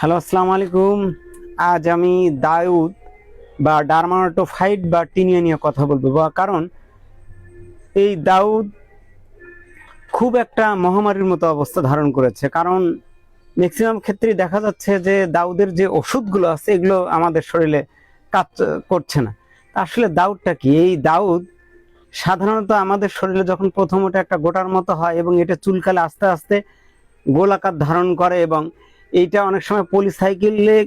Hello আসসালামু আলাইকুম আজ আমি দাউদ বা ডারমাটোফাইট বা টিনিয়া নিয়ে কথা বলব। বা কারণ, এই দাউদ খুব একটা মহামারীর মতো অবস্থা ধারণ করেছে। কারণ ম্যাক্সিমাম ক্ষেত্রেই দেখা যাচ্ছে যে দাউদের যে ওষুধগুলো আছে, এগুলো আমাদের শরীরে কাজ করছে না। আসলে দাউদটা কি? এই দাউদ সাধারণত আমাদের শরীরে যখন প্রথম ওটা একটা গোটার মতো হয় এবং এটা চুলকালে আস্তে আস্তে গোলাকার ধারণ করে এবং এইটা অনেক সময় পলিসাইকেলে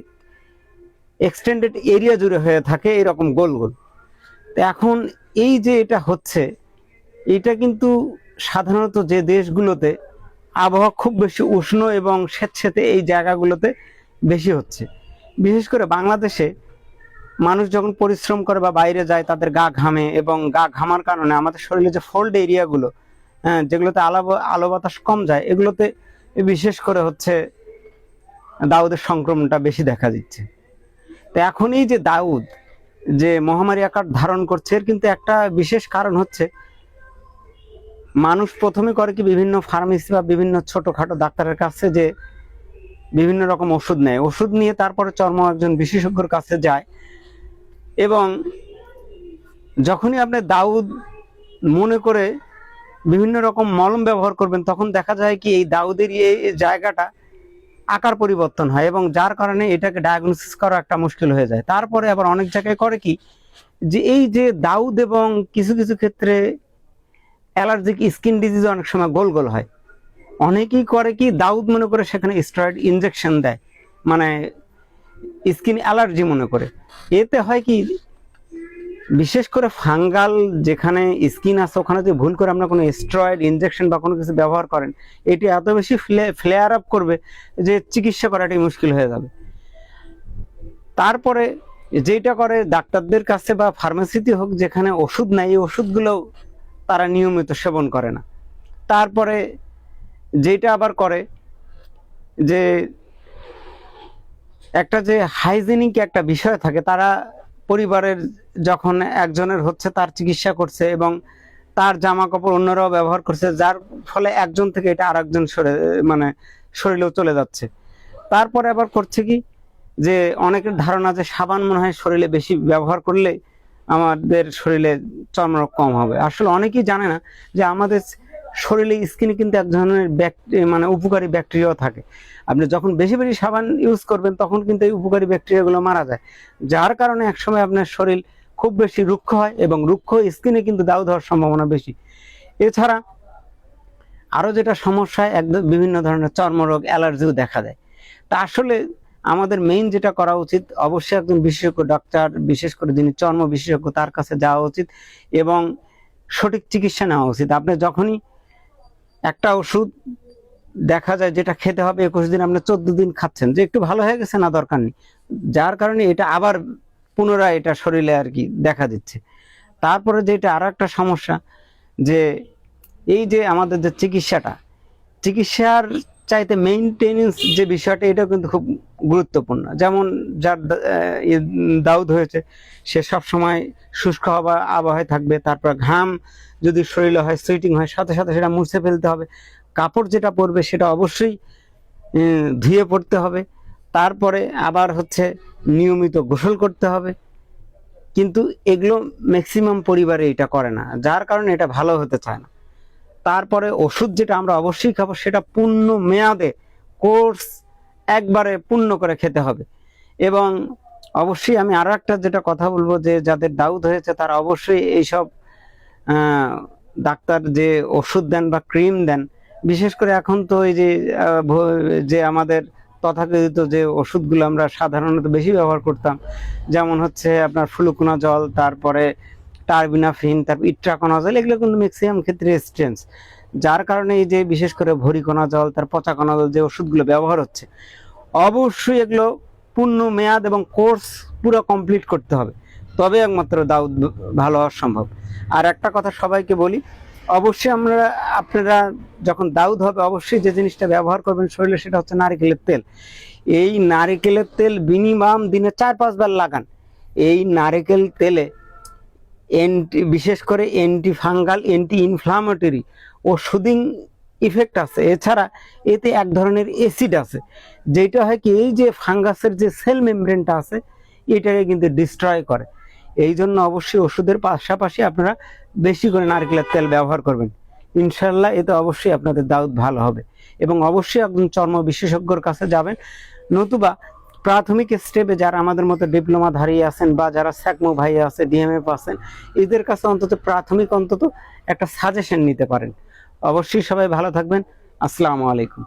এক্সটেন্ডেড এরিয়া জুড়ে হয়ে থাকে এরকম গোল গোল। তো এখন এই যে এটা হচ্ছে, এটা কিন্তু সাধারণত যে দেশগুলোতে আবহাওয়া খুব বেশি উষ্ণ এবং স্বেচ্ছেতে এই জায়গাগুলোতে বেশি হচ্ছে। বিশেষ করে বাংলাদেশে মানুষ যখন পরিশ্রম করে বা বাইরে যায়, তাদের গা ঘামে এবং গা ঘামার কারণে আমাদের শরীরে যে ফোল্ড এরিয়াগুলো হ্যাঁ যেগুলোতে আলো আলো বাতাস কম যায়, এগুলোতে বিশেষ করে হচ্ছে দাউদের সংক্রমণটা বেশি দেখা দিচ্ছে। তো এখনই যে দাউদ যে মহামারী আকার ধারণ করছে, এর কিন্তু একটা বিশেষ কারণ হচ্ছে, মানুষ প্রথমে করে কি বিভিন্ন ফার্মেসি বা বিভিন্ন ছোটোখাটো ডাক্তারের কাছে যে বিভিন্ন রকম ওষুধ নেয়। ওষুধ নিয়ে তারপরে চর্ম একজন বিশেষজ্ঞর কাছে যায় এবং যখনই আপনি দাউদ মনে করে বিভিন্ন রকম মলম ব্যবহার করবেন, তখন দেখা যায় কি এই দাউদের এই জায়গাটা আকার পরিবর্তন হয় এবং যার কারণে এটাকে ডায়াগনোসিস করা একটা মুশকিল হয়ে যায়। তারপরে আবার অনেক জায়গায় করে কি, যে এই যে দাউদ এবং কিছু কিছু ক্ষেত্রে অ্যালার্জিক স্কিন ডিজিজ অনেক সময় গোল গোল হয়। অনেকেই করে কি, দাউদ মনে করে সেখানে স্টেরয়েড ইনজেকশন দেয়। মানে স্কিন অ্যালার্জি মনে করে। এতে হয় কি বিশেষ করে ফাঙ্গাল যেখানে স্কিন আছে, ওখানে যদি ভুল করে আমরা কোনো স্টেরয়েড ইনজেকশন বা কোনো কিছু ব্যবহার করেন, এটি এত বেশি ফ্লেয়ার আপ করবে যে চিকিৎসা করাটাই মুশকিল হয়ে যাবে। তারপরে যেটা করে ডাক্তারদের কাছে বা ফার্মেসিতে হোক, যেখানে ওষুধ নাই, এই ওষুধগুলো তারা নিয়মিত সেবন করে না। তারপরে যেটা আবার করে যে একটা যে হাইজেনিক একটা বিষয় থাকে, তারা পরিবারের যখন একজনের হচ্ছে তার চিকিৎসা করছে এবং তার জামা কাপড় অন্যরাও ব্যবহার করছে, যার ফলে একজন থেকে এটা আর একজন সরে মানে শরীরেও চলে যাচ্ছে। তারপরে আবার করছে কি? যে অনেকের ধারণা যে সাবান মনে হয় শরীরে বেশি ব্যবহার করলে আমাদের শরীরে চর্মরোগ কম হবে। আসলে অনেকেই জানে না যে আমাদের শরীরে স্কিনে কিন্তু এক ধরনের মানে উপকারী ব্যাকটেরিয়াও থাকে। আপনি যখন বেশি বেশি সাবান ইউজ করবেন, তখন কিন্তু এই উপকারী ব্যাকটেরিয়াগুলো মারা যায়। যার কারণে একসময় আপনার শরীর খুব বেশি রুক্ষ হয় এবং রুক্ষ স্কিনে কিন্তু দাউদ হওয়ার সম্ভাবনা বেশি। এছাড়া আরও যেটা সমস্যা একদম বিভিন্ন ধরনের চর্মরোগ, অ্যালার্জিও দেখা দেয়। তা আসলে আমাদের মেইন যেটা করা উচিত, অবশ্যই একজন বিশেষজ্ঞ ডাক্তার বিশেষ করে যিনি চর্ম বিশেষজ্ঞ তার কাছে যাওয়া উচিত এবং সঠিক চিকিৎসা নেওয়া উচিত। আপনি যখনই একটা ওষুধ দেখা যায় যেটা খেতে হবে, একুশ দিন আপনি চোদ্দ দিন খাচ্ছেন। যে একটু ভালো হয়ে গেছে, না দরকার নেই। যার কারণে এটা আবার পুনরায় এটা শরীরে আর কি দেখা দিচ্ছে। তারপরে যে এটা আরও একটা সমস্যা, যে এই যে আমাদের যে চিকিৎসাটা, চিকিৎসার চাইতে মেইনটেনেন্স যে বিষয়টা এটা কিন্তু খুব গুরুত্বপূর্ণ। যেমন যার দাউদ হয়েছে, সে সব সময় শুষ্ক হওয়া, আবহাওয়ায় থাকবে, তারপর ঘাম যদি শরীরে হয় সুইটিং হয়, সাথে সাথে সেটা মুছে ফেলতে হবে। কাপড় যেটা পরবে, সেটা অবশ্যই ধুয়ে পড়তে হবে। তারপরে আবার হচ্ছে নিয়মিত গোসল করতে হবে। কিন্তু এগুলো ম্যাক্সিমাম পরিবারে এটা করে না। যার কারণে এটা ভালো হতে চায় না। তারপরে ওষুধ যেটা আমরা অবশ্যই খাব, সেটা পূর্ণ মেয়াদে কোর্স একবারে পূর্ণ করে খেতে হবে। এবং অবশ্যই আমি আরও একটা যেটা কথা বলব যে, যাদের দাউদ হয়েছে, তারা অবশ্যই এইসব ডাক্তার যে ওষুধ দেন বা ক্রিম দেন, বিশেষ করে এখন তো এই যে যে আমাদের তথাকথিত যে ওষুধগুলো আমরা সাধারণত বেশি ব্যবহার করতাম, যেমন হচ্ছে আপনার ফ্লুকোনা জল তারপরে টার্বিনাফিন, তারপর ইট্রাকোনা জল এগুলো কিন্তু ম্যাক্সিমাম ক্ষেত্রে স্ট্রেন্স যার কারণে এই যে বিশেষ করে ভরিকোনা জল তার পচাকোনা জল যে ওষুধগুলো ব্যবহার হচ্ছে, অবশ্যই এগুলো পূর্ণ মেয়াদ এবং কোর্স পুরো কমপ্লিট করতে হবে। তবে একমাত্র দাউদ ভালো হওয়া সম্ভব। আর একটা কথা সবাইকে বলি, অবশ্যই আমরা, আপনারা যখন দাউদ হবে, অবশ্যই যে জিনিসটা ব্যবহার করবেন শরীরে, সেটা হচ্ছে নারিকেলের তেল। এই নারিকেলের তেল মিনিমাম দিনে চার পাঁচবার লাগান। এই নারিকেল তেলে এন্টি বিশেষ করে অ্যান্টি ফাঙ্গাল অ্যান্টি ইনফ্লামেটরি ওষুধিং ইফেক্ট আছে। এছাড়া এতে এক ধরনের অ্যাসিড আছে, যেটা হয় কি, এই যে ফাঙ্গাসের যে সেল মেমব্রেনটা আছে, এটাকে কিন্তু ডিস্ট্রয় করে। এই জন্য অবশ্যই ওষুধের পাশাপাশি আপনারা বেশি করে নারকেলের তেল ব্যবহার করবেন। ইনশাল্লাহ এতে অবশ্যই আপনাদের দাউদ ভালো হবে। এবং অবশ্যই একজন চর্ম বিশেষজ্ঞর কাছে যাবেন, নতুবা প্রাথমিক স্টেপে যারা আমাদের মতো ডিপ্লোমা ধারিয়ে আছেন বা যারা স্যাকমো ভাই আছে ডিএমএফ আছেন, এদের কাছে অন্তত প্রাথমিক অন্তত একটা সাজেশন নিতে পারেন। অবশ্যই সবাই ভালো থাকবেন। আসসালামু আলাইকুম।